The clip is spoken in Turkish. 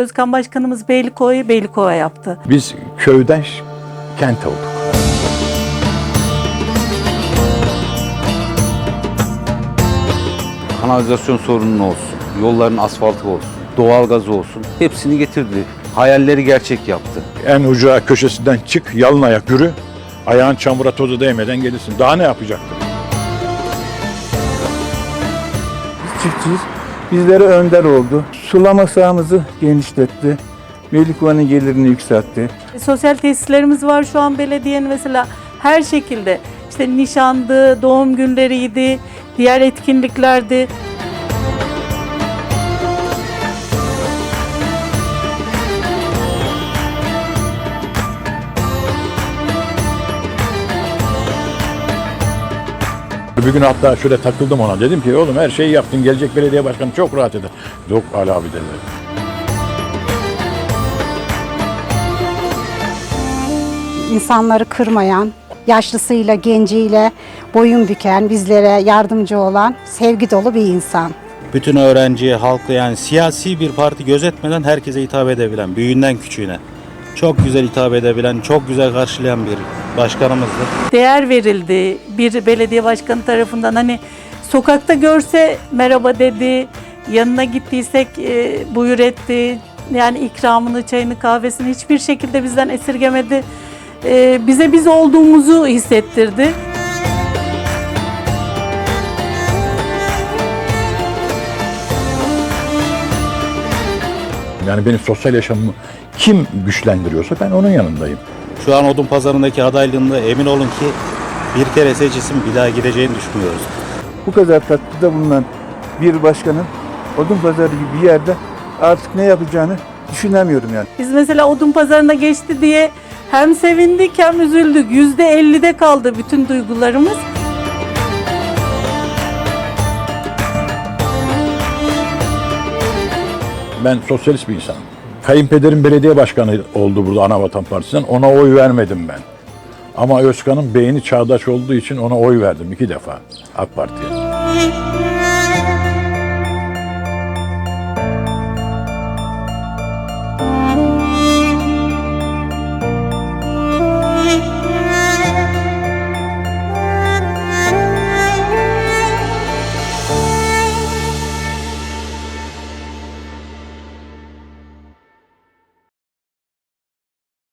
Özkan Başkanımız Beylikova'yı Beylikova yaptı. Biz köyden kent olduk. kanalizasyon sorunun olsun, yolların asfaltı olsun, doğalgazı olsun hepsini getirdi. Hayalleri gerçek yaptı. En uca köşesinden çık, yalın ayak yürü. Ayağın çamura toza değmeden gelirsin. Daha ne yapacaktın? Biz çiftçiyiz. Bizlere önder oldu. Sulama sahamızı genişletti. Melikova'nın gelirini yükseltti. Sosyal tesislerimiz var şu an belediyenin mesela her şekilde. İşte nişandı, doğum günleriydi, diğer etkinliklerdi. Bir gün hatta şöyle takıldım ona. Dedim ki oğlum her şeyi yaptın. Gelecek belediye başkanı çok rahat eder. Yok Ali abi dedi. insanları kırmayan, yaşlısıyla, genciyle boyun büken, bizlere yardımcı olan sevgi dolu bir insan. bütün öğrenciye, halka yani siyasi bir parti gözetmeden herkese hitap edebilen, büyüğünden küçüğüne. Çok güzel hitap edebilen, çok güzel karşılayan bir başkanımızdı. Değer verildi bir belediye başkanı tarafından. Hani sokakta görse merhaba dedi, yanına gittiysek e, buyur etti. Yani ikramını, çayını, kahvesini hiçbir şekilde bizden esirgemedi. E, bize biz olduğumuzu hissettirdi. Yani benim sosyal yaşamımı kim güçlendiriyorsa ben onun yanındayım. Şu an odun pazarındaki adaylığında emin olun ki bir kere seçilsin bir daha gideceğini düşünmüyoruz. Bu kadar katkıda bulunan bir başkanın odun pazarı gibi bir yerde artık ne yapacağını düşünemiyorum yani. Biz mesela odun pazarına geçti diye hem sevindik hem üzüldük. Yüzde ellide kaldı bütün duygularımız. Ben sosyalist bir insanım. Kayınpederim belediye başkanı oldu burada Anavatan Partisi'nden. Ona oy vermedim ben. Ama Özkan'ın beyni çağdaş olduğu için ona oy verdim iki defa AK Parti'ye.